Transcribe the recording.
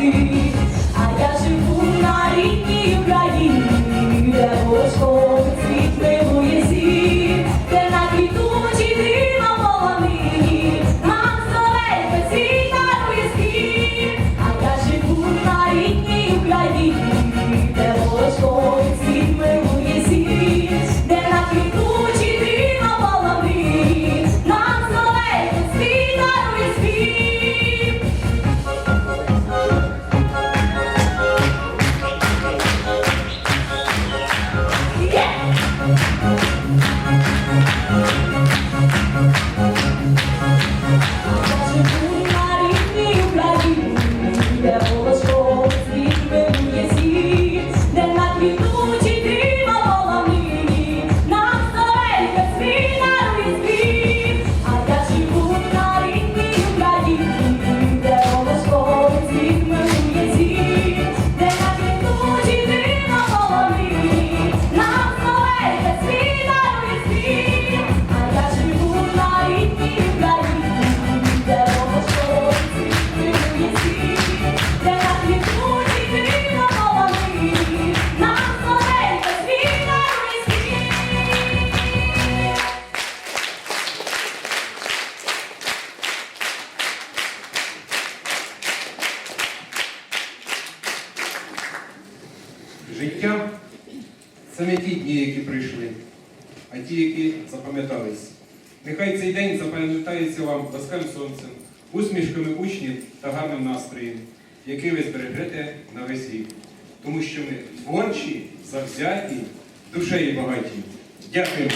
You. Життя це не ті дні, які прийшли, а ті, які запам'ятались. Нехай цей день запам'ятається вам ласкавим сонцем, усмішками учнів та гарним настроєм, який ви збережете на весь рік. Тому що ми творчі, завзяті, душею багаті. Дякуємо.